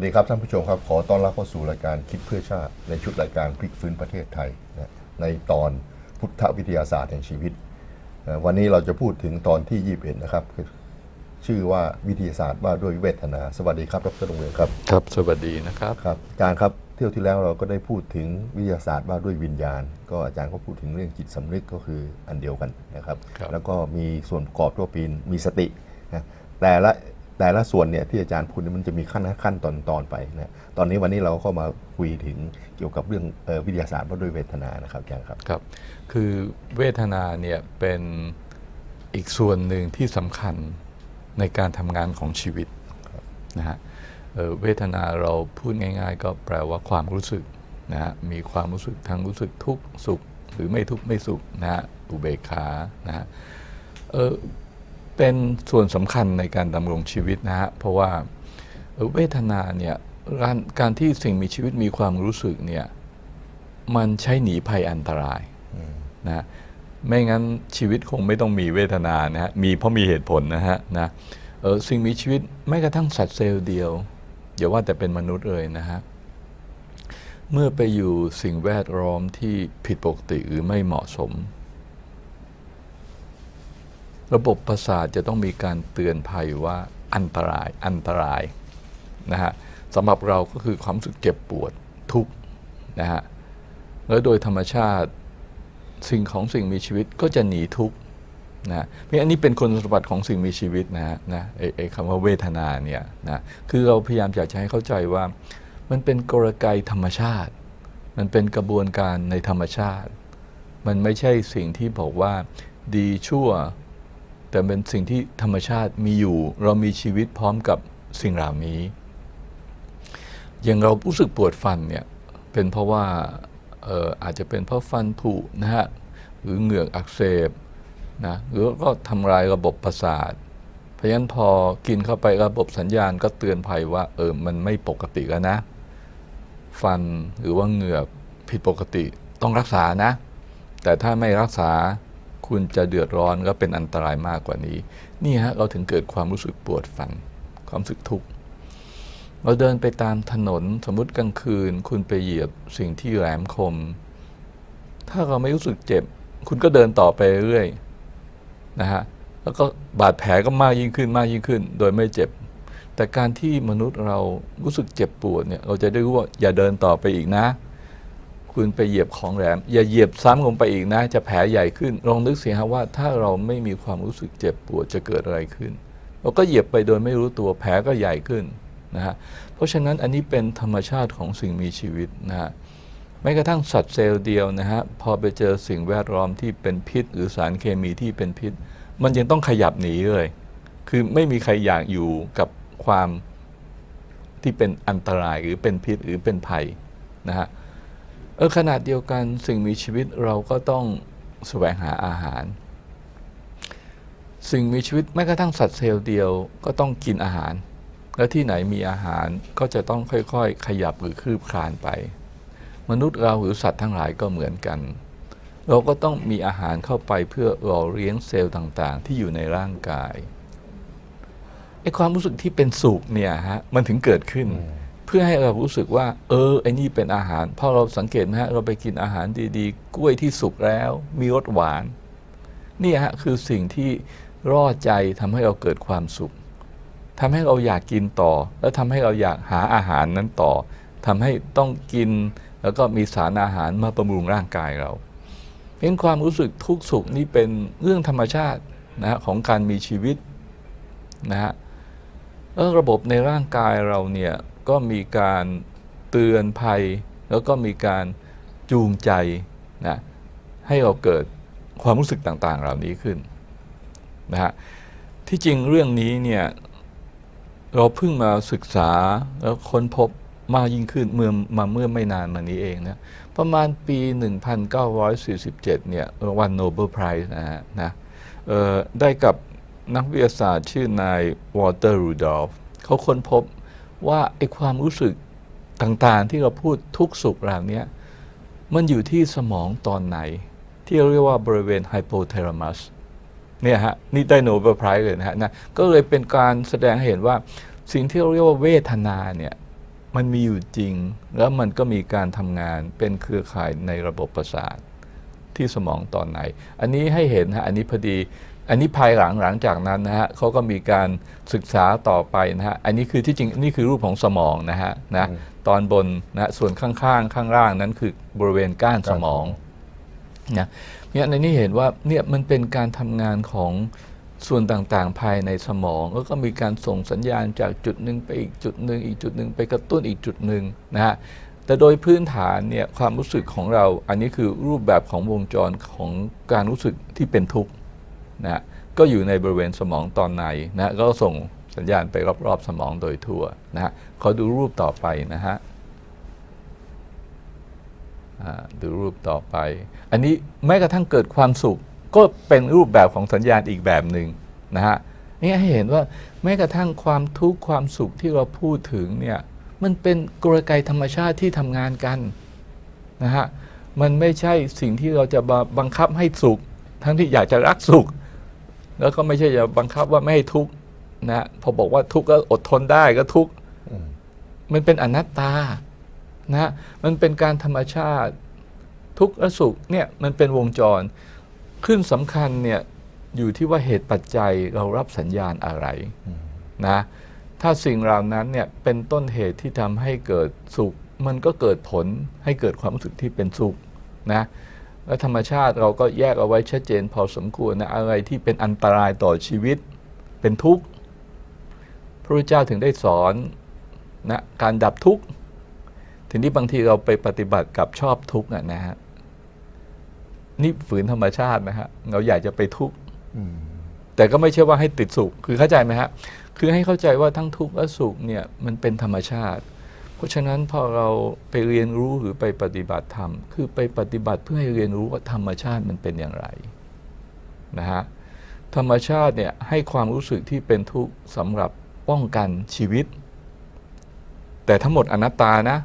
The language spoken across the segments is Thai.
วัสดีครับท่านผู้ชมครับ ขอต้อนรับเข้าสู่รายการคิดเพื่อชาติในชุดรายการพลิกฟื้นประเทศไทยนะในตอนพุทธวิทยาศาสตร์แห่งชีวิตเอ่อวันนี้เราจะพูดถึงตอนที่ 21 นะครับคือชื่อว่าวิทยาศาสตร์ว่าด้วยเวทนา สวัสดีครับดรดงเรืองครับครับ สวัสดีนะครับครับอาจารย์ครับเที่ยวที่แล้วเราก็ได้พูดถึงวิทยาศาสตร์ว่าด้วยวิญญาณ ก็อาจารย์ก็พูดถึงเรื่องจิตสำนึกก็คืออันเดียวกันนะครับครับแล้วก็มีส่วนประกอบตัวปีนมีสตินะแต่ละ แต่ละส่วนเนี่ยที่อาจารย์พูดนี่มันจะมีขั้นขั้นตอนตอนไปนะตอนนี้วันนี้เราก็มาคุยถึงเกี่ยวกับเรื่องออวิทยาศาสตร์ว่าด้วยเวทนานะครับอาจารย์ครับครับ คือเวทนาเนี่ยเป็นอีกส่วนหนึ่งที่สำคัญในการทำงานของชีวิตนะฮะเเวทนาเราพูดง่าย ๆ ก็แปลว่าความรู้สึกนะฮะมีความรู้สึกทั้งรู้สึกทุกข์สุข หรือไม่ทุกข์ไม่สุขนะฮะอุเบกขานะฮะ เป็นส่วนสำคัญในการดำรงชีวิตนะฮะเพราะว่าเวทนาเนี่ยการการที่สิ่งมีชีวิตมีความรู้สึกเนี่ยมันใช้หนีภัยอันตรายนะฮะไม่งั้นชีวิตคงไม่ต้องมีเวทนานะฮะมีเพราะมีเหตุผลนะฮะนะเออสิ่งมีชีวิตแม้กระทั่งสัตว์เซลล์เดียวอย่าว่าแต่เป็นมนุษย์เลยนะฮะเมื่อไปอยู่สิ่งแวดล้อมที่ผิดปกติหรือไม่เหมาะสม ระบบประสาทจะต้องมีการเตือนภัยว่าอันตรายอันตรายนะฮะสำหรับเราก็คือความรู้สึกเจ็บปวดทุกข์นะฮะแล้วโดยธรรมชาติสิ่งของสิ่งมีชีวิตก็จะหนีทุกข์นะเพราะอันนี้เป็นคุณสมบัติของสิ่งมีชีวิตนะฮะนะไอ้ไอ้คำว่าเวทนาเนี่ยนะคือเราพยายามอยากจะให้เข้าใจว่า มันเป็นกลไกธรรมชาติ มันเป็นกระบวนการในธรรมชาติ มันไม่ใช่สิ่งที่บอกว่าดีชั่ว แต่เป็นสิ่งที่ธรรมชาติมีอยู่ เรามีชีวิตพร้อมกับสิ่งเหล่านี้อย่างเรารู้สึกปวดฟันเนี่ยเป็นเพราะว่าเอ่ออาจจะเป็นเพราะฟันผุนะฮะหรือเหงือกอักเสบนะหรือก็ทำลายระบบประสาท เพราะฉะนั้นพอกินเข้าไประบบสัญญาณก็เตือนภัยว่าเออมันไม่ปกติแล้วนะ ฟันหรือว่าเหงือกผิดปกติต้องรักษานะ แต่ถ้าไม่รักษา คุณจะเดือดร้อนก็เป็นอันตรายมากกว่านี้ นี่ฮะเราถึงเกิดความรู้สึกปวดฟัน ความรู้สึกทุกข์เราเดินไปตามถนนสมมติกลางคืน คุณไปเหยียบสิ่งที่แหลมคม ถ้าเราไม่รู้สึกเจ็บ คุณก็เดินต่อไปเรื่อยนะฮะแล้วก็บาดแผลก็มากยิ่งขึ้นมากยิ่งขึ้น โดยไม่เจ็บ แต่การที่มนุษย์เรารู้สึกเจ็บปวดเนี่ยเราจะได้รู้ว่าอย่าเดินต่อไปอีกนะ คุณไปเหยียบของแหลม อย่าเหยียบซ้ำลงไปอีกนะ จะแผลใหญ่ขึ้นลองนึกสิฮะว่าถ้าเราไม่มีความรู้สึกเจ็บปวดจะเกิดอะไรขึ้น เราก็เหยียบไปโดยไม่รู้ตัวแผลก็ใหญ่ขึ้นนะฮะเพราะฉะนั้นอันนี้เป็นธรรมชาติของสิ่งมีชีวิตนะฮะแม้กระทั่งสัตว์เซลล์เดียวนะฮะพอไปเจอสิ่งแวดล้อมที่เป็นพิษ หรือสารเคมีที่เป็นพิษ มันยังต้องขยับหนีเลย คือไม่มีใครอยากอยู่กับความที่เป็นอันตรายหรือเป็นพิษหรือเป็นภัยนะฮะ เออขนาดเดียวกันสิ่งมีชีวิตเราก็ต้องแสวงหาอาหาร สิ่งมีชีวิตแม้กระทั่งสัตว์เซลล์เดียวก็ต้องกินอาหาร แล้วที่ไหนมีอาหารก็จะต้องค่อยๆ ขยับหรือคืบคลานไป มนุษย์เราหรือสัตว์ทั้งหลายก็เหมือนกัน เราก็ต้องมีอาหารเข้าไปเพื่อหล่อเลี้ยงเซลล์ต่างๆ ที่อยู่ในร่างกายไอ้ความรู้สึกที่เป็นสุขเนี่ยฮะมันถึงเกิดขึ้น พื่อให้เรารู้สึกว่า เออไอ้นี่เป็นอาหารพอเราสังเกตไหมฮะเราไปกินอาหารดีๆ กล้วยที่สุกแล้ว มีรสหวานนี่ฮะคือสิ่งที่ร่อใจทำให้เราเกิดความสุขทำให้เราอยากกินต่อ แล้วทำให้เราอยากหาอาหารนั้นต่อทำให้ต้องกินแล้วก็มีสารอาหารมาบำรุงร่างกายเราเห็นความรู้สึกทุกข์สุขนี่เป็นเรื่องธรรมชาตินะฮะของการมีชีวิตนะฮะแล้วระบบในร่างกายเราเนี่ย ก็มีการเตือนภัย แล้วก็มีการจูงใจนะให้เราเกิดความรู้สึกต่างๆ เหล่านี้ขึ้นนะฮะที่จริงเรื่องนี้เนี่ยเราเพิ่งมาศึกษาแล้วค้นพบมากยิ่งขึ้นเมื่อมาเมื่อไม่นานมานี้เองนะประมาณปี 1947 เนี่ยรางวัลโนเบลไพรส์นะฮะนะได้กับนักวิทยาศาสตร์ชื่อนาย วอเตอร์รูดอลฟเขาค้นพบ ว่าไอ้ความรู้สึกต่างๆ ที่เราพูดทุกสุขเหล่านี้มันอยู่ที่สมองตอนไหน ที่เรียกว่าบริเวณไฮโปเทรามัสเนี่ยฮะนี่ได้โนเบลไพรส์เลยนะฮะนะก็เลยเป็นการแสดงให้เห็นว่าสิ่งที่เราเรียกว่าเวทนาเนี่ยมันมีอยู่จริง แล้วมันก็มีการทำงานเป็นเครือข่ายในระบบประสาทที่สมองตอนไหน อันนี้ให้เห็นฮะอันนี้พอดี อันนี้ภายหลังหลังจากนั้นนะฮะเขาก็มีการศึกษาต่อไปนะฮะอันนี้คือที่จริงนี่คือรูปของสมองนะฮะนะตอนบนนะส่วนข้างๆ ข้างล่างนั้นคือบริเวณก้านสมองนะเนี่ยในนี้เห็นว่าเนี่ยมันเป็นการทำงานของส่วนต่างๆ ภายในสมองแล้วก็มีการส่งสัญญาณจากจุดหนึ่งไปอีกจุดหนึ่งอีกจุดหนึ่งไปกระตุ้นอีกจุดหนึ่งนะฮะแต่โดยพื้นฐานเนี่ยความรู้สึกของเราอันนี้คือรูปแบบของวงจรของการรู้สึกที่เป็นทุกข์ นะก็อยู่ในบริเวณสมองตอนในนะฮะก็ส่งสัญญาณไปรอบๆสมองโดยทั่วนะฮะขอดูรูปต่อไปนะฮะดูรูปต่อไป อันนี้แม้กระทั่งเกิดความสุข ก็เป็นรูปแบบของสัญญาณอีกแบบหนึ่งนะฮะนี่ให้เห็นว่าแม้กระทั่งความทุกข์ความสุขที่เราพูดถึงเนี่ยมันเป็นกลไกธรรมชาติที่ทำงานกันนะฮะมันไม่ใช่สิ่งที่เราจะบังคับให้สุข ทั้งที่อยากจะรักสุข แล้วก็ไม่ใช่จะบังคับว่าไม่ให้ทุกข์นะพอบอกว่าทุกข์ก็อดทนได้ก็ทุกข์มันเป็นอนัตตานะฮะมันเป็นการธรรมชาติ ทุกข์และสุขเนี่ยมันเป็นวงจร ขึ้นสำคัญเนี่ยอยู่ที่ว่าเหตุปัจจัยเรารับสัญญาณอะไรนะถ้าสิ่งเหล่านั้นเนี่ยเป็นต้นเหตุที่ทำให้เกิดสุข มันก็เกิดผลให้เกิดความรู้สึกที่เป็นสุขนะ และธรรมชาติเราก็แยกเอาไว้ชัดเจนพอสมควรนะอะไรที่เป็นอันตรายต่อชีวิต เป็นทุกข์พระพุทธเจ้าถึงได้สอนนะการดับทุกข์ทีนี้บางทีเราไปปฏิบัติกับชอบทุกข์นะฮะนี่ฝืนธรรมชาตินะฮะเราอยากจะไปทุกข์แต่ก็ไม่ใช่ว่าให้ติดสุข คือเข้าใจไหมฮะ คือให้เข้าใจว่าทั้งทุกข์และสุขเนี่ยมันเป็นธรรมชาติ เพราะฉะนั้นพอเราไปเรียนรู้หรือไปปฏิบัติธรรม คือไปปฏิบัติเพื่อให้เรียนรู้ว่าธรรมชาติมันเป็นอย่างไรนะฮะธรรมชาติเนี่ยให้ความรู้สึกที่เป็นทุกข์สำหรับป้องกันชีวิต แต่ทั้งหมดอนัตตานะ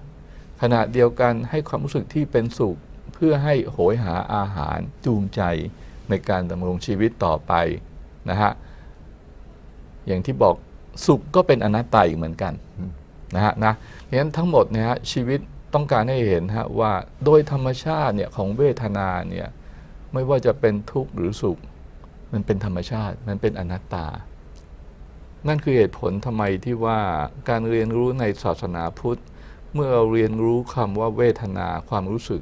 ขณะเดียวกันให้ความรู้สึกที่เป็นสุขเพื่อให้โหยหาอาหารจูงใจในการดำรงชีวิตต่อไปนะฮะอย่างที่บอกสุขก็เป็นอนัตตาอีกเหมือนกัน นะฮะนะเพราะฉะนั้นทั้งหมดเนี่ยฮะชีวิตต้องการให้เห็นฮะว่าโดยธรรมชาติเนี่ยของเวทนาเนี่ยไม่ว่าจะเป็นทุกข์หรือสุข มันเป็นธรรมชาติมันเป็นอนัตตา นั่นคือเหตุผลทำไมที่ว่าการเรียนรู้ในศาสนาพุทธ เมื่อเราเรียนรู้คำว่าเวทนาความรู้สึก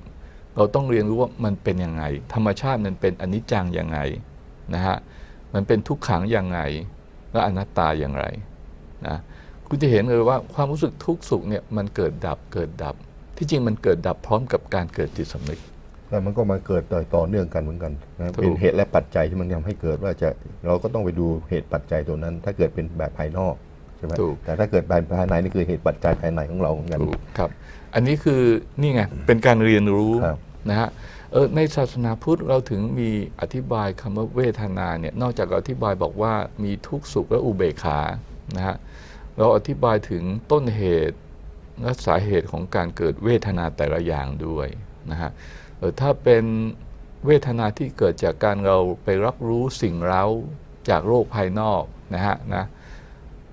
เราต้องเรียนรู้ว่ามันเป็นยังไง ธรรมชาติมันเป็นอนิจจังยังไงนะฮะมันเป็นทุกขังยังไงและอนัตตาอย่างไรนะ คุณจะเห็นเลยว่าความรู้สึกทุกข์สุขเนี่ยมันเกิดดับเกิดดับ ที่จริงมันเกิดดับพร้อมกับการเกิดจิตสำนึกแล้วมันก็มาเกิดต่อต่อเนื่องกันเหมือนกันนะถูกเป็นเหตุและปัจจัยที่มันทำให้เกิดว่าจะเราก็ต้องไปดูเหตุปัจจัยตัวนั้น ถ้าเกิดเป็นแบบภายนอกใช่ไหมถูกแต่ถ้าเกิดแบบภายในนี่คือเหตุปัจจัยภายในของเราเหมือนกันถูกครับ อันนี้คือนี่ไงเป็นการเรียนรู้ครับนะฮะเออในศาสนาพุทธเราถึงมีอธิบายคำว่าเวทนาเนี่ยนอกจากเราอธิบายบอกว่ามีทุกข์สุขและอุเบกขานะฮะ เราอธิบายถึงต้นเหตุและสาเหตุของการเกิดเวทนาแต่ละอย่างด้วยนะฮะถ้าเป็นเวทนาที่เกิดจากการเราไปรับรู้สิ่งเร้าจากโลกภายนอกนะฮะนะ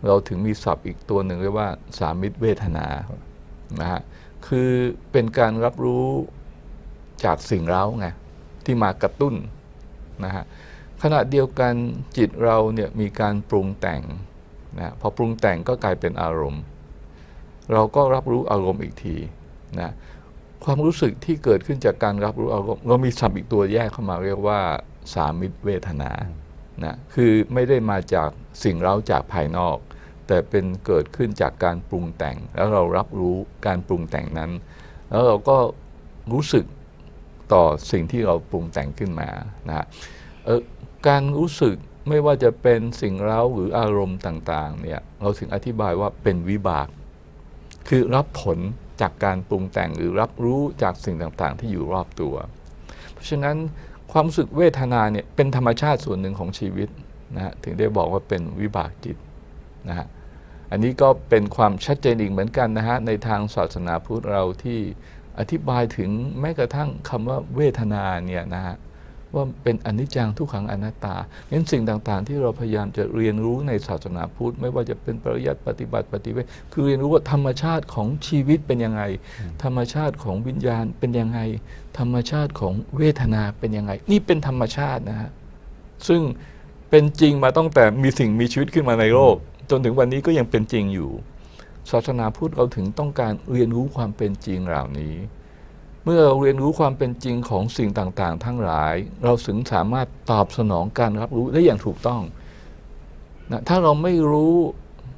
เราถึงมีศัพท์อีกตัวหนึ่งเรียกว่าสามิตรเวทนานะฮะคือเป็นการรับรู้จากสิ่งเร้าไงที่มากระตุ้นนะฮะขณะเดียวกันจิตเราเนี่ยมีการปรุงแต่ง นะพอปรุงแต่งก็กลายเป็นอารมณ์ เราก็รับรู้อารมณ์อีกทีนะความรู้สึกที่เกิดขึ้นจากการรับรู้อารมณ์เรามีศัพท์อีกตัวแยกเข้ามาเรียกว่า สามิตเวทนานะคือไม่ได้มาจากสิ่งเร้าจากภายนอก แต่เป็นเกิดขึ้นจากการปรุงแต่ง แล้วเรารับรู้การปรุงแต่งนั้น แล้วเราก็รู้สึกต่อสิ่งที่เราปรุงแต่งขึ้นมานะฮะการรู้สึก ไม่ว่าจะเป็นสิ่งเร้าหรืออารมณ์ต่างๆเนี่ยเราถึงอธิบายว่าเป็นวิบาก คือรับผลจากการปรุงแต่งหรือรับรู้จากสิ่งต่างๆ ที่อยู่รอบตัว เพราะฉะนั้นความรู้สึกเวทนาเนี่ยเป็นธรรมชาติส่วนหนึ่งของชีวิตนะฮะถึงได้บอกว่าเป็นวิบากจิตนะฮะอันนี้ก็เป็นความชัดเจนอีกเหมือนกันนะฮะในทางศาสนาพุทธเราที่อธิบายถึงแม้กระทั่งคำว่าเวทนาเนี่ยนะฮะ ว่าเป็นอนิจจังทุกขังอนัตตางั้นสิ่งต่างๆ ที่เราพยายามจะเรียนรู้ในศาสนาพุทธ ไม่ว่าจะเป็นปริยัติปฏิบัติปฏิเวทคือเรียนรู้ว่าธรรมชาติของชีวิตเป็นยังไง ธรรมชาติของวิญญาณเป็นยังไง ธรรมชาติของเวทนาเป็นยังไง นี่เป็นธรรมชาตินะฮะซึ่งเป็นจริงมาตั้งแต่มีสิ่งมีชีวิตขึ้นมาในโลก จนถึงวันนี้ก็ยังเป็นจริงอยู่ ศาสนาพุทธเราถึงต้องการเรียนรู้ความเป็นจริงเหล่านี้ เมื่อเราเรียนรู้ความเป็นจริงของสิ่งต่างๆ ทั้งหลาย เราถึงสามารถตอบสนองการรับรู้ได้อย่างถูกต้องนะถ้าเราไม่รู้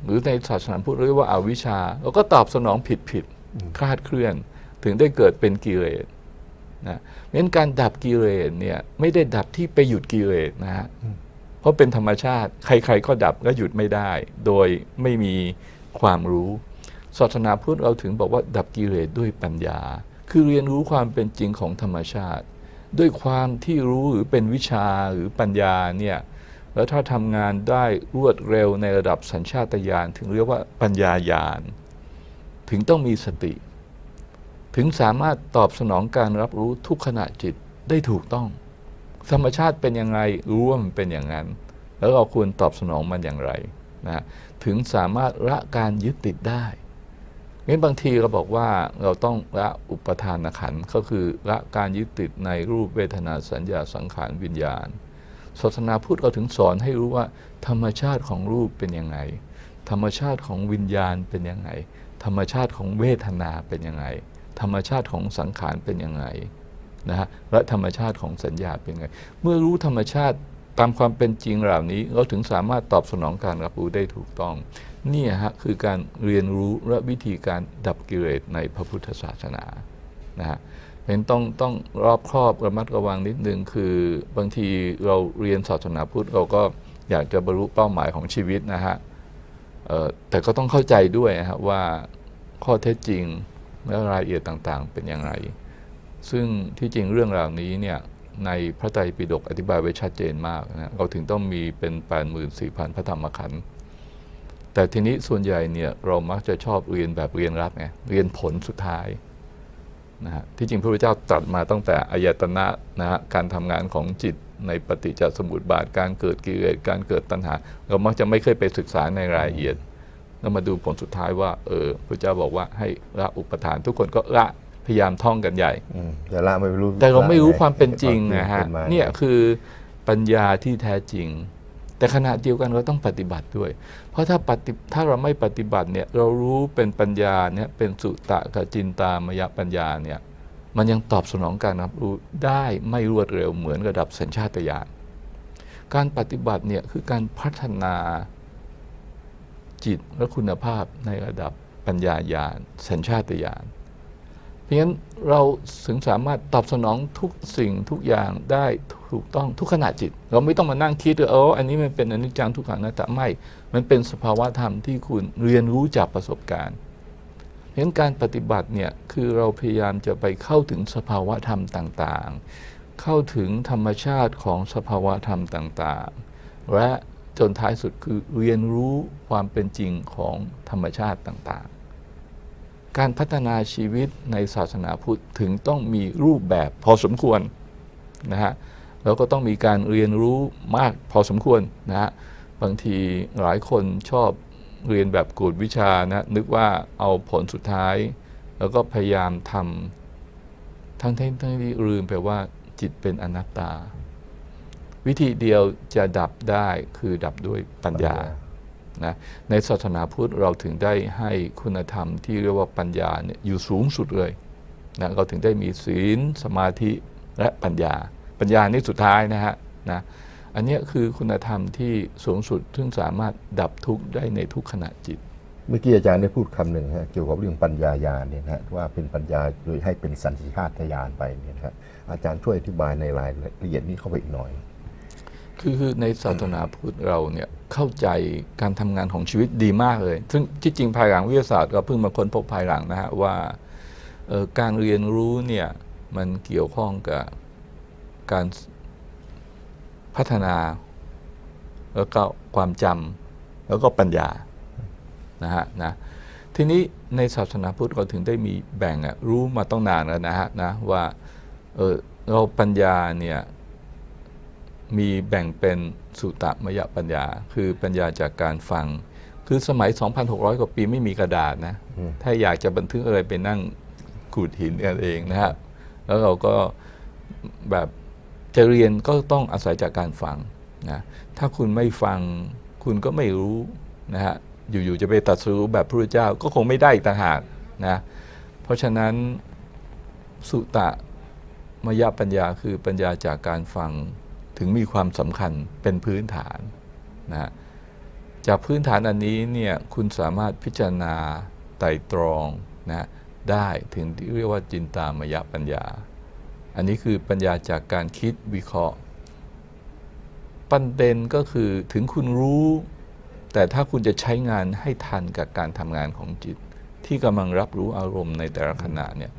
หรือในศาสนาพุทธเรียกว่าอาวิชชาเราก็ตอบสนองผิดผิดๆคลาดเคลื่อน ถึงได้เกิดเป็นกิเลสนะงั้นการดับกิเลสเนี่ยไม่ได้ดับที่ไปหยุดกิเลสนะฮะเพราะเป็นธรรมชาติ ใคร ๆ ก็ดับก็หยุดไม่ได้ โดยไม่มีความรู้ศาสนาพุทธเราถึงบอกว่าดับกิเลสด้วยปัญญา คือเรียนรู้ความเป็นจริงของธรรมชาติ ด้วยความที่รู้หรือเป็นวิชาหรือปัญญาเนี่ยแล้วถ้าทำงานได้รวดเร็วในระดับสัญชาตญาณถึงเรียกว่าปัญญาญาณถึงต้องมีสติ ถึงสามารถตอบสนองการรับรู้ทุกขณะจิตได้ถูกต้อง ธรรมชาติเป็นยังไงรู้ว่ามันเป็นอย่างนั้น แล้วเราควรตอบสนองมันอย่างไรนะถึงสามารถละการยึดติดได้ งั้นบางทีเราบอกว่าเราต้องละอุปทานขันก็คือละการยึดติดในรูปเวทนาสัญญาสังขารวิญญาณศาสนาพุทธเราถึงสอนให้รู้ว่า ธรรมชาติของรูปเป็นยังไง ธรรมชาติของวิญญาณเป็นยังไง ธรรมชาติของเวทนาเป็นยังไง ธรรมชาติของสังขารเป็นยังไงนะฮะและธรรมชาติของสัญญาเป็นไง เมื่อรู้ธรรมชาติตามความเป็นจริงเหล่านี้ เราถึงสามารถตอบสนองการรับรู้ได้ถูกต้อง นี่ฮะคือการเรียนรู้และวิธีการดับกิเลสในพระพุทธศาสนานะฮะเป็นต้องต้องรอบครอบระมัดระวังนิดนึงคือบางทีเราเรียนศาสนาพุทธเราก็อยากจะบรรลุเป้าหมายของชีวิตนะฮะแต่ก็ต้องเข้าใจด้วยนะครับว่าข้อเท็จจริงและรายละเอียดต่างๆ เป็นอย่างไร ซึ่งที่จริงเรื่องราวนี้เนี่ยในพระไตรปิฎกอธิบายไว้ชัดเจนมากนะเราถึงต้องมีเป็น 84,000 พระธรรมขันธ์ แต่ทีนี้ส่วนใหญ่เนี่ยเรามักจะชอบเรียนแบบเรียนรัดไงเรียนผลสุดท้ายนะฮะที่จริงพระพุทธเจ้าตรัสมาตั้งแต่อายตนะนะฮะการทำงานของจิตในปฏิจจสมุปบาทการเกิดกิเลสการเกิดตัณหา เรามักจะไม่เคยไปศึกษาในรายละเอียดแล้วมาดูผลสุดท้ายว่าเออพระเจ้าบอกว่าให้ละอุปทาน ทุกคนก็ละพยายามท่องกันใหญ่อืมแต่ละไม่รู้แต่เราไม่รู้ละความเป็นจริงนะฮะเป็มาเนี่ยคือปัญญาที่แท้จริง แต่ขณะเดียวกันเราต้องปฏิบัติด้วย เพราะถ้าปฏิถ้าเราไม่ปฏิบัติเนี่ยเรารู้เป็นปัญญาเนี่ยเป็นสุตะกจินตามยปัญญาเนี่ยมันยังตอบสนองการรับรู้ได้ไม่รวดเร็วเหมือนระดับสัญชาตญาณการปฏิบัติเนี่ยคือการพัฒนาจิตและคุณภาพในระดับปัญญาญาณสัญชาตญาณ ราะฉะนั้นเราถึงสามารถตอบสนองทุกสิ่งทุกอย่างได้ถูกต้องทุกขณะจิต เราไม่ต้องมานั่งคิดว่าโอ้อันนี้มันเป็นอนิจจังทุกขังนะแต่ไม่มันเป็นสภาวะธรรมที่คุณเรียนรู้จากประสบการณ์เพราะฉะนั้นการปฏิบัติเนี่ยคือเราพยายามจะไปเข้าถึงสภาวะธรรมต่างๆ เข้าถึงธรรมชาติของสภาวะธรรมต่างๆ และจนท้ายสุดคือเรียนรู้ความเป็นจริงของธรรมชาติต่างๆ การพัฒนาชีวิตในศาสนาพุทธถึงต้องมีรูปแบบพอสมควรนะฮะแล้วก็ต้องมีการเรียนรู้มากพอสมควรนะฮะบางทีหลายคนชอบเรียนแบบกูดวิชานะนึกว่าเอาผลสุดท้าย แล้วก็พยายามทำทั้งที่ทั้งที่ลืมไปว่าจิตเป็นอนัตตา วิธีเดียวจะดับได้คือดับด้วยปัญญา นะในศาสนาพุทธเราถึงได้ให้คุณธรรมที่เรียกว่าปัญญาเนี่ยอยู่สูงสุดเลยนะเราถึงได้มีศีลสมาธิและปัญญา ปัญญานี่สุดท้ายนะฮะนะอันนี้คือคุณธรรมที่สูงสุดซึ่งสามารถดับทุกข์ได้ในทุกขณะจิต เมื่อกี้อาจารย์ได้พูดคำหนึ่งฮะเกี่ยวกับเรื่องปัญญาญาณเนี่ยนะว่าเป็นปัญญาโดยให้เป็นสันติชาตญาณไปเนี่ยนะฮะอาจารย์ช่วยอธิบายในรายละเอียดนี้เข้าไปอีกหน่อย คือคือในศาสนาพุทธเราเนี่ยเข้าใจการทำงานของชีวิตดีมากเลย ซึ่งที่จริงภายหลังวิทยาศาสตร์ก็เพิ่งมาค้นพบภายหลังนะฮะว่าการเรียนรู้เนี่ยมันเกี่ยวข้องกับการพัฒนา แล้วก็ความจำแล้วก็ปัญญานะฮะนะทีนี้ในศาสนาพุทธเราถึงได้มีแบ่งอะรู้มาต้องนานแล้วนะฮะนะว่าเออเราปัญญาเนี่ย มีแบ่งเป็นสุตมยปัญญา คือปัญญาจากการฟัง คือสมัย 2,600 กว่าปีไม่มีกระดาษนะอืมถ้าอยากจะบันทึกอะไรไปนั่งขูดหินกันเองนะฮะแล้วเราก็แบบจะเรียนก็ต้องอาศัยจากการฟังนะถ้าคุณไม่ฟังคุณก็ไม่รู้นะฮะอยู่ๆจะไปตัดสู้แบบพระพุทธเจ้าก็คงไม่ได้อีกต่างหากนะเพราะฉะนั้นสุตะมยปัญญาคือปัญญาจากการฟัง ถึงมีความสำคัญเป็นพื้นฐานนะจากพื้นฐานอันนี้เนี่ยคุณสามารถพิจารณาไตรตรองนะได้ถึงที่เรียกว่าจินตามยปัญญา อันนี้คือปัญญาจากการคิดวิเคราะห์ประเด็นก็คือถึงคุณรู้ แต่ถ้าคุณจะใช้งานให้ทันกับการทำงานของจิต ที่กำลังรับรู้อารมณ์ในแต่ละขณะเนี่ย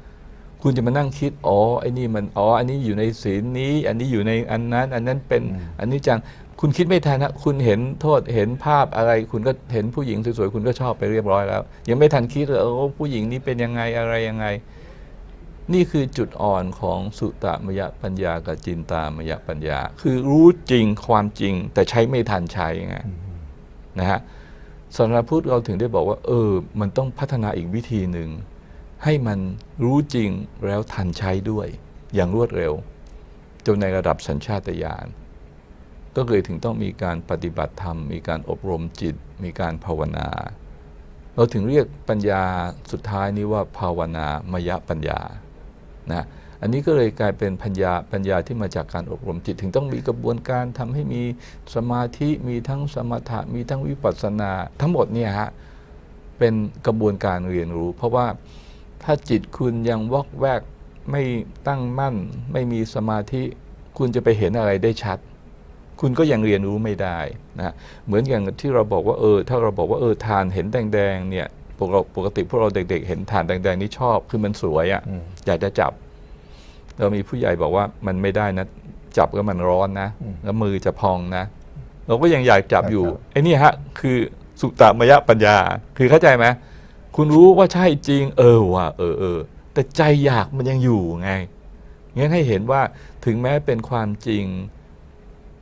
คุณจะมานั่งคิด อ๋อไอ้นี่มัน อ๋อ อันนี้อยู่ในศีลนี้ อันนี้อยู่ในอันนั้น อันนั้นเป็น อันนี้จัง คุณคิดไม่ทันนะ คุณเห็นโทษ เห็นภาพอะไร คุณก็เห็นผู้หญิงสวยๆ คุณก็ชอบไปเรียบร้อยแล้ว ยังไม่ทันคิดเลยโอ้ผู้หญิงนี้เป็นยังไง อะไรยังไง นี่คือจุดอ่อนของสุตมยปัญญากับจินตามยปัญญา คือรู้จริงความจริง แต่ใช้ไม่ทันใช้ไงนะฮะสำหรับพุทธเราถึงได้บอกว่า เออ มันต้องพัฒนาอีกวิธีหนึ่ง ให้มันรู้จริงแล้วทันใช้ด้วย อย่างรวดเร็ว จนในระดับสัญชาตญาณก็เลยถึงต้องมีการปฏิบัติธรรม มีการอบรมจิต มีการภาวนา เราถึงเรียกปัญญาสุดท้ายนี้ว่าภาวนามยปัญญานะอันนี้ก็เลยกลายเป็นปัญญาปัญญาที่มาจากการอบรมจิต ถึงต้องมีกระบวนการทำให้มีสมาธิมีทั้งสมถะมีทั้งวิปัสสนา ทั้งหมดเนี่ยฮะเป็นกระบวนการเรียนรู้ เพราะว่า ถ้าจิตคุณยังวอกแวกไม่ตั้งมั่น ไม่มีสมาธิคุณจะไปเห็นอะไรได้ชัด คุณก็ยังเรียนรู้ไม่ได้นะเหมือนอย่างที่เราบอกว่าเออ ถ้าเราบอกว่าเออทานเห็นแดงๆเนี่ยปกติปกติพวกเราเด็ก ๆ เห็นทานแดงๆนี่ชอบคือมันสวยอะ่ะอืมอยากจะจับเรามีผู้ใหญ่บอกว่ามันไม่ได้นะจับแล้วมันร้อนนะอืมแล้วมือจะพองนะ เราก็ยังอยากจับอยู่ครับไอ้นี่ฮะ คือสุตตมยปัญญา คือเข้าใจไหม คุณรู้ว่าใช่จริง เออว่ะเออเออแต่ใจอยากมันยังอยู่ไงงั้นให้เห็นว่าถึงแม้เป็นความจริง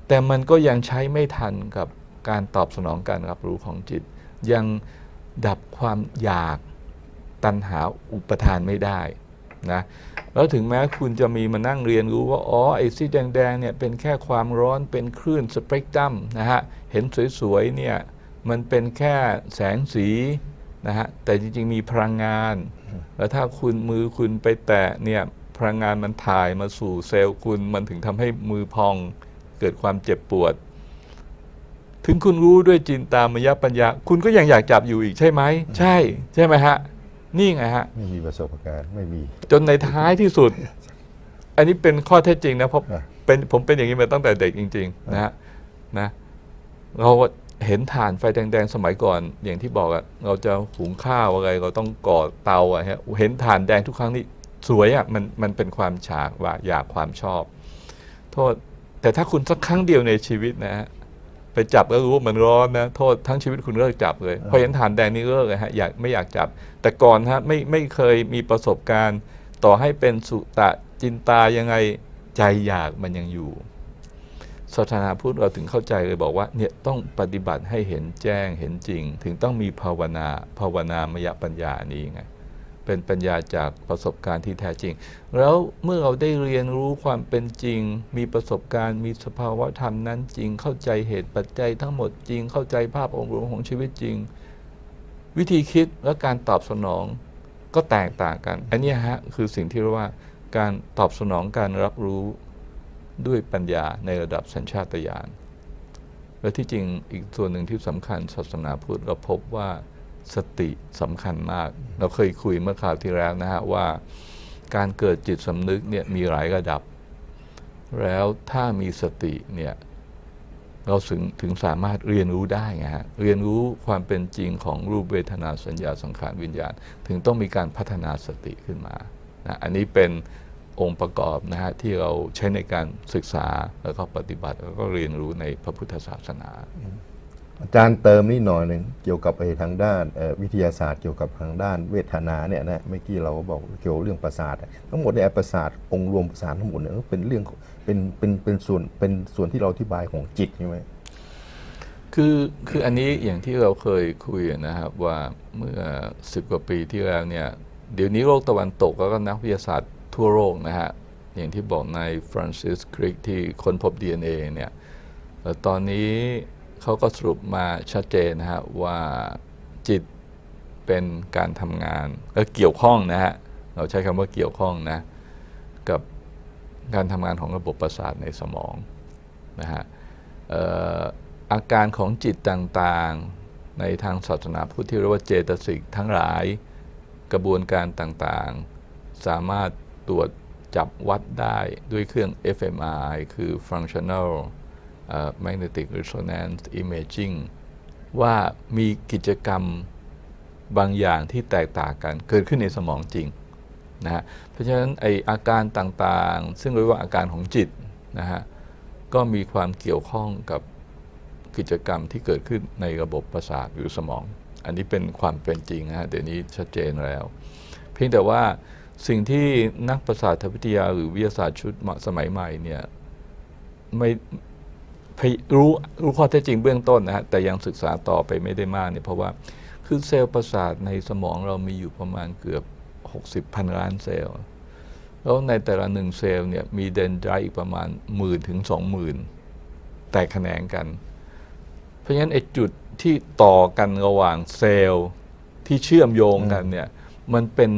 แต่มันก็ยังใช้ไม่ทันกับการตอบสนองการรับรู้ของจิต ยังดับความอยากตัณหาอุปทานไม่ได้นะแล้วถึงแม้คุณจะมีมานั่งเรียนรู้ว่า อ๋อ ไอ้สีแดงๆเนี่ยเป็นแค่ความร้อนเป็นคลื่นสเปกตรัมนะฮะ เห็นสวยๆเนี่ยมันเป็นแค่แสงสี นะฮะแต่จริง ๆ มีพลังงาน แล้วถ้าคุณมือคุณไปแตะเนี่ยพลังงานมันถ่ายมาสู่เซลล์คุณมันถึงทำให้มือพองเกิดความเจ็บปวด ถึงคุณรู้ด้วยจินตามยปัญญา คุณก็ยังอยากจับอยู่อีกใช่ไหม ใช่ ใช่ไหมฮะ นี่ไงฮะ ไม่มีประสบการณ์ไม่มี จนในท้ายที่สุด อันนี้เป็นข้อเท็จจริงนะเพราะอะเป็นผมเป็นอย่างนี้มาตั้งแต่เด็กจริง ๆ นะฮะนะเรา เห็นถ่านไฟแดงๆ สมัยก่อน อย่างที่บอกอะเราจะหุงข้าวอะไรเราต้องก่อเตาอะฮะเห็นถ่านแดงทุกครั้งนี่สวยอะมันมันเป็นความฉากว่าอยากความชอบ โทษแต่ถ้าคุณสักครั้งเดียวในชีวิตนะฮะไปจับแล้วรู้ว่ามันร้อนนะโทษทั้งชีวิตคุณเลิกจับเลยพอเห็นถ่านแดงนี่เลิกเลยฮะอยากไม่อยากจับ แต่ก่อนฮะไม่ไม่เคยมีประสบการณ์ ต่อให้เป็นสุตะจินตายังไงใจอยากมันยังอยู่ ศาสนาพุทธเราถึงเข้าใจเลยบอกว่าเนี่ยต้องปฏิบัติให้เห็นแจ้งเห็นจริง ถึงต้องมีภาวนาภาวนามยปัญญานี้ไงเป็นปัญญาจากประสบการณ์ที่แท้จริง แล้วเมื่อเราได้เรียนรู้ความเป็นจริง มีประสบการณ์ มีสภาวะธรรมนั้นจริง เข้าใจเหตุปัจจัยทั้งหมดจริง เข้าใจภาพองค์รวมของชีวิตจริง วิธีคิดและการตอบสนองก็แตกต่างกัน อันนี้ฮะคือสิ่งที่เรียกว่าการตอบสนองการรับรู้ ด้วยปัญญาในระดับสัญชาตญาณและที่จริงอีกส่วนหนึ่งที่สำคัญศาสนาพุทธเราพบว่าสติสำคัญมาก เราเคยคุยเมื่อคราวที่แล้วนะฮะว่าการเกิดจิตสำนึกเนี่ยมีหลายระดับ แล้วถ้ามีสติเนี่ยเราถึงถึงสามารถเรียนรู้ได้ไงฮะเรียนรู้ความเป็นจริงของรูปเวทนาสัญญาสังขารวิญญาณ ถึงต้องมีการพัฒนาสติขึ้นมานะอันนี้เป็น องค์ประกอบนะฮะที่เราใช้ในการศึกษาแล้วก็ปฏิบัติแล้วก็เรียนรู้ในพระพุทธศาสนา อาจารย์เติมนิดหน่อยหนึ่งเกี่ยวกับไอ้ทางด้านวิทยาศาสตร์เกี่ยวกับทางด้านเวทนาเนี่ยนะเมื่อกี้เราก็บอกเกี่ยวกับเรื่องประสาท ทั้งหมดเนี่ยไอ้ประสาทองค์รวมประสาททั้งหมดเนี่ยเป็นเรื่องของเป็นเป็นเป็นส่วนเป็นส่วนที่เราอธิบายของจิตใช่ไหมคือคืออันนี้อย่างที่เราเคยคุยนะครับว่าเมื่อสิบกว่าปีที่แล้วเนี่ยเดี๋ยวนี้โลกตะวันตกแล้วก็นักวิทยาศาสตร์ ทั่วโลกนะฮะ อย่างที่บอกในฟรานซิสคริกที่ค้นพบ DNA เนี่ยเอ่ตอนนี้เขาก็สรุปมาชัดเจนนะฮะ ว่าจิตเป็นการทำงานและเกี่ยวข้องนะฮะ เราใช้คำว่าเกี่ยวข้องนะ กับการทำงานของระบบประสาทในสมองนะฮะอออาการของจิตต่างๆ ในทางศาสนาพุทธที่เรียกว่าเจตสิกทั้งหลายกระบวนการต่างๆ สามารถ ตรวจจับวัดได้ด้วยเครื่อง fMRI คือ functional magnetic resonance imaging ว่ามีกิจกรรมบางอย่างที่แตกต่างกันเกิดขึ้นในสมองจริงนะฮะเพราะฉะนั้นไออาการต่างๆ ซึ่งเรียกว่าอาการของจิตนะฮะก็มีความเกี่ยวข้องกับกิจกรรมที่เกิดขึ้นในระบบประสาทหรือสมอง อันนี้เป็นความเป็นจริงนะฮะเดี๋ยวนี้ชัดเจนแล้ว เพียงแต่ว่า สิ่งที่นักประสาทวิทยาหรือวิทยาศาสตร์ชุดสมัยใหม่เนี่ยไม่รู้รู้ข้อเท็จจริงเบื้องต้นนะฮะแต่ยังศึกษาต่อไปไม่ได้มากเนี่ยเพราะว่าคือเซลล์ประสาทในสมองเรามีอยู่ประมาณเกือบ 60พันล้านเซลล์ แล้วในแต่ละหนึ่งเซลล์เนี่ยมีเดนไดรต์อีกประมาณหมื่นถึงสองหมื่นแตกแขนงกัน เพราะฉะนั้นไอ้จุดที่ต่อกันระหว่างเซลล์ที่เชื่อมโยงกันเนี่ยมันเป็น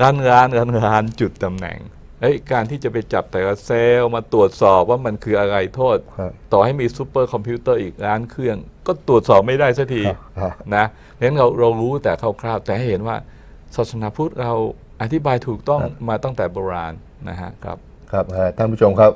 ร้านร้านร้านร้านจุดตำแหน่งไอ้ยการที่จะไปจับแต่ละเซลล์มาตรวจสอบว่ามันคืออะไรโทษครับต่อให้มีซูเปอร์คอมพิวเตอร์อีกล้านเครื่อง ก็ตรวจสอบไม่ได้สักทีครับครับนะเพราะฉะนั้นเราเรารู้แต่คร่าวๆแต่ให้เห็นว่าศาสนาพุทธเราอธิบายถูกต้องมาตั้งแต่โบราณนะฮะครับ ครับเอ่อท่านผู้ชมครับ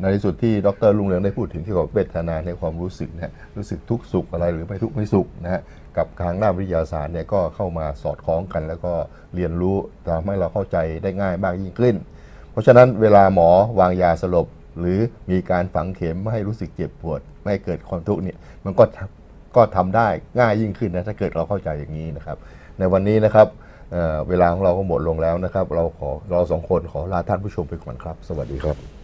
ในที่สุดที่ดรลุงเรืองได้พูดถึงเกี่ยวกับเวทนาในความรู้สึกนะฮะรู้สึกทุกข์สุขอะไรหรือไม่ทุกข์ไม่สุขนะฮะ กับทางด้านวิทยาศาสตร์เนี่ยก็เข้ามาสอดคล้องกัน แล้วก็เรียนรู้ทำให้เราเข้าใจได้ง่ายมากยิ่งขึ้น เพราะฉะนั้นเวลาหมอวางยาสลบ หรือมีการฝังเข็มไม่ให้รู้สึกเจ็บปวด ไม่ให้เกิดความทุกข์เนี่ยมันก็ก็ทำได้ง่ายยิ่งขึ้นนะถ้าเกิดเราเข้าใจอย่างนี้นะครับ ในวันนี้นะครับเเวลาของเราก็หมดลงแล้วนะครับ เราขอเราสองคนขอลาท่านผู้ชมไปก่อนครับ สวัสดีครับ